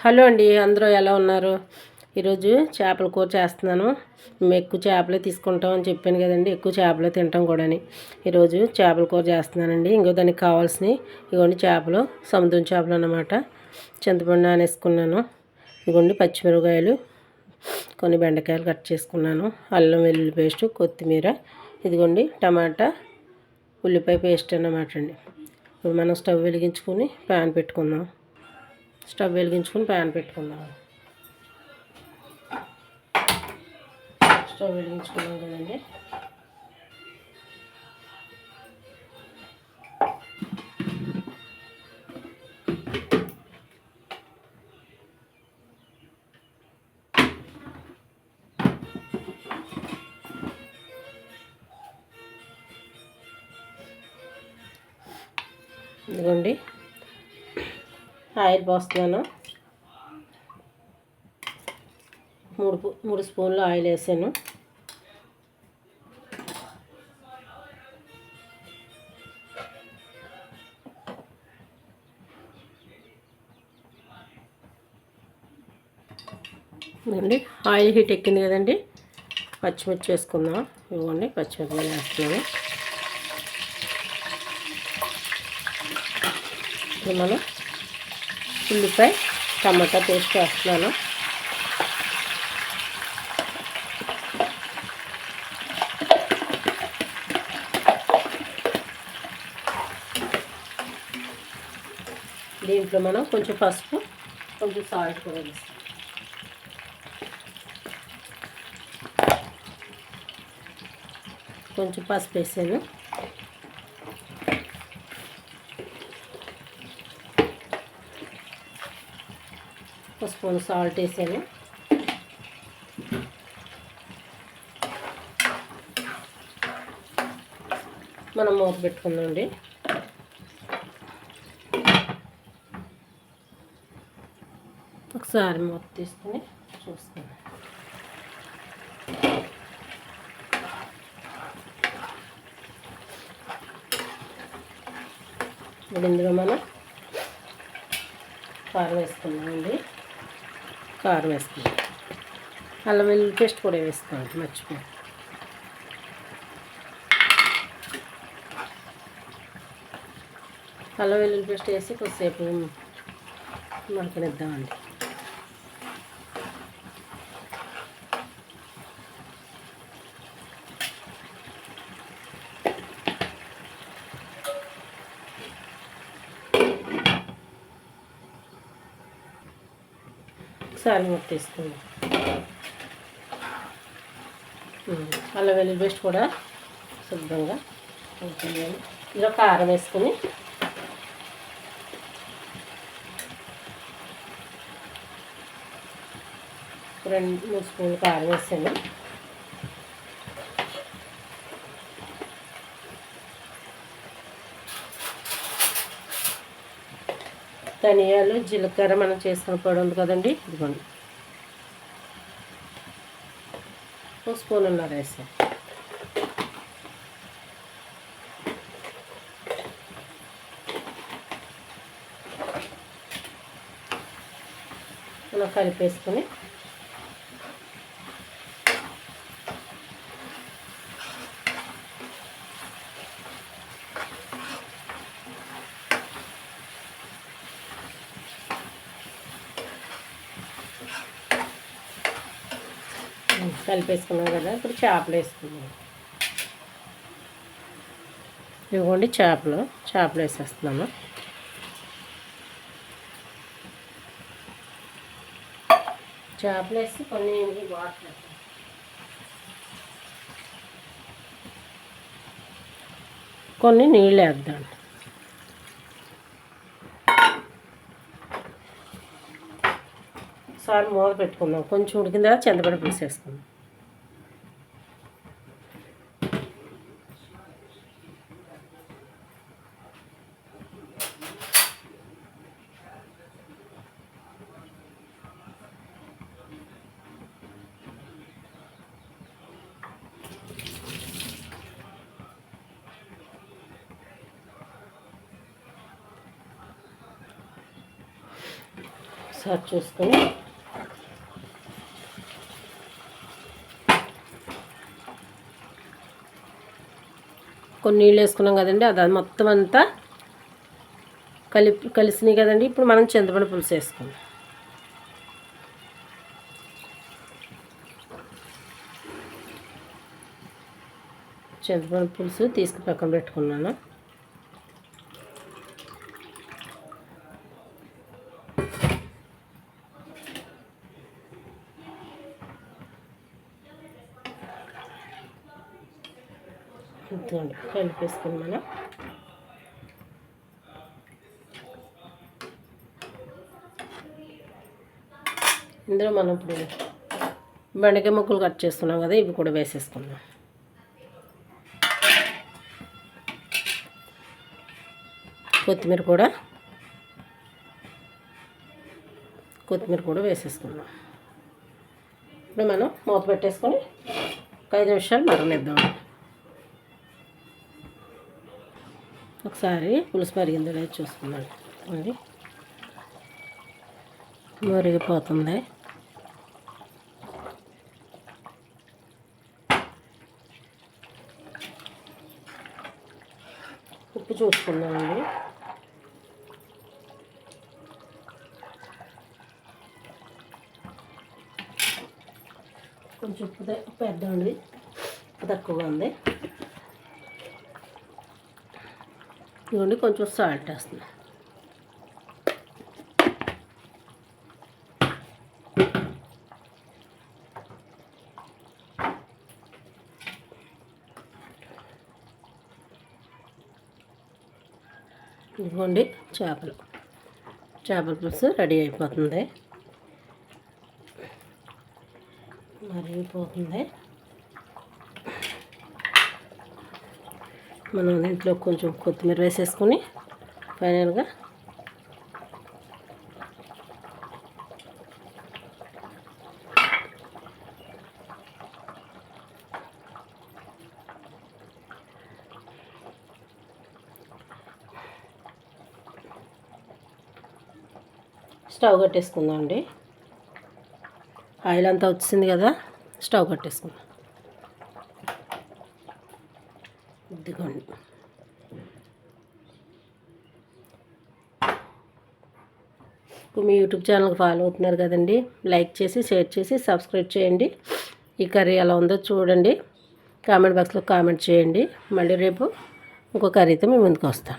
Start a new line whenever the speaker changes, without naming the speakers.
Hello అండి అందరూ ఎలా ఉన్నారు? ఈరోజు చేపల కూర చేస్తున్నాను. మేము ఎక్కువ చేపలే తీసుకుంటాం అని చెప్పాను కదండి ఎక్కువ చేపలే తింటాం కూడాని. ఈరోజు చేపల కూర చేస్తున్నానండి. ఇంకో దానికి కావాల్సినవి ఇగోండి చేపలు సముద్రం చేపలు అన్నమాట. చింతపండు నానేసుకున్నాను. ఇగోండి పచ్చిమిరపకాయలు కొన్ని బెండకాయలు కట్ చేసుకున్నాను. అల్లం వెల్లుల్లి పేస్ట్ కొత్తిమీర ఇదిగోండి టమాటా ఉల్లిపాయ పేస్ట్ అన్నమాట అండి. ఇప్పుడు మనం స్టవ్ వెలిగించుకొని ప్యాన్ పెట్టుకుందాం. స్టవ్ వెలిగించుకొని ప్యాన్ పెట్టుకుందాం. స్టవ్ వెలిగించుకున్నాం కదండి. ఇదిగోండి. ఆయిల్ పోస్తున్నాను. మూడు మూడు స్పూన్లు ఆయిల్ వేసాను. ఇవ్వండి ఆయిల్ హీట్ ఎక్కింది కదండి. పచ్చిమిర్చి వేసుకుందాం. ఇవ్వండి పచ్చిమిర్చి వేస్తున్నాను. ఇప్పుడు మనం ఉల్లిపాయ టమాటా పేస్ట్ వేస్తున్నాను. దీంట్లో మనం కొంచెం పసుపు కొంచెం సాల్ట్ కూడా వేస్తాం. కొంచెం పసుపు వేసాను. ఒక స్పూన్ సాల్ట్ వేసాను. మనం మూత పెట్టుకుందామండి. ఒకసారి మూత తీసుకుని చూసుకుందాం. ఇప్పుడు ఇందులో మనం కారం వేసుకుందామండి. కారం వేసుకుందాం అల్లం వెల్లుల్లి పేస్ట్ కూడా వేసుకోండి మర్చిపోయి అల్లం వెల్లుల్లి పేస్ట్ వేసి కొద్దిసేపు మరకనిద్దామండి ఒకసారి ముట్టేసుకుందాం అల్లం వెల్లుల్లి పేస్ట్ కూడా శుభ్రంగా ఉంటుంది ఇలా కారం వేసుకుని రెండు మూడు స్పూన్లు కారం వేసాను. ధనియాలు జీలకర్ర మనం చేసుకున్న పొడి ఉంది కదండి. ఇదిగోండి. ఒక స్పూన్ ఉన్నారు వేసాను ఇలా కలిపేసుకొని కలిపేసుకున్నాం కదా ఇప్పుడు చేపలు వేసుకున్నాం ఇవ్వండి చేపలు చేపలు వేసేస్తున్నాము. చేపలు వేసి కొన్ని వాటర్. కొన్ని నీళ్ళు వేద్దాం. సార్ మూత పెట్టుకుందాం. కొంచెం ఉడికిందా? చింతపండు పులుసు వేసుకుందాం. ఒకసారి చూసుకొని. కొన్ని నీళ్ళు వేసుకున్నాం కదండి అది మొత్తం అంతా కలిపి కలిసినాయి కదండి. ఇప్పుడు మనం చింతపండు పులుసు వేసుకుందాం. చింతపండు పులుసు తీసుకు పక్కన పెట్టుకున్నాను. ఇదిగోండి కలిపేసుకుని మనం. ఇందులో మనం ఇప్పుడు బెండకాయ ముక్కలు కట్ చేసుకున్నాం కదా ఇవి కూడా వేసేసుకుందాం. కొత్తిమీర కూడా కొత్తిమీర కూడా వేసేసుకుందాం. ఇప్పుడు మనం మూత పెట్టేసుకొని ఒక ఐదు నిమిషాలు మరనిద్దాం ఒకసారి పులుసు మరిగిందో లేదు చూసుకుందాం అండి. మరిగిపోతుంది. ఉప్పు చూసుకుందామండి. కొంచెం ఉప్పు పెద్దండి ఉప్పు తక్కువగా ఉంది. ఇదిగోండి కొంచెం సాల్ట్ వేస్తుంది ఇదిగోండి చేపలు. చేపల పులుసు రెడీ అయిపోతుంది. మరిగిపోతుంది. మనం దీంట్లో కొంచెం కొత్తిమీర వేసేసుకొని ఫైనల్గా స్టవ్ కట్టేసుకుందాం అండి ఆయిల్ అంతా వచ్చింది కదా స్టవ్ కట్టేసుకుందాం. ఇదిగోండి. మీ యూట్యూబ్ ఛానల్కి ఫాలో అవుతున్నారు కదండి లైక్ చేసి షేర్ చేసి సబ్స్క్రైబ్ చేయండి. ఈ కర్రీ ఎలా ఉందో చూడండి. కామెంట్ బాక్స్లో కామెంట్ చేయండి. మళ్ళీ రేపు ఇంకో కర్రీతో మేము ముందుకు వస్తాం.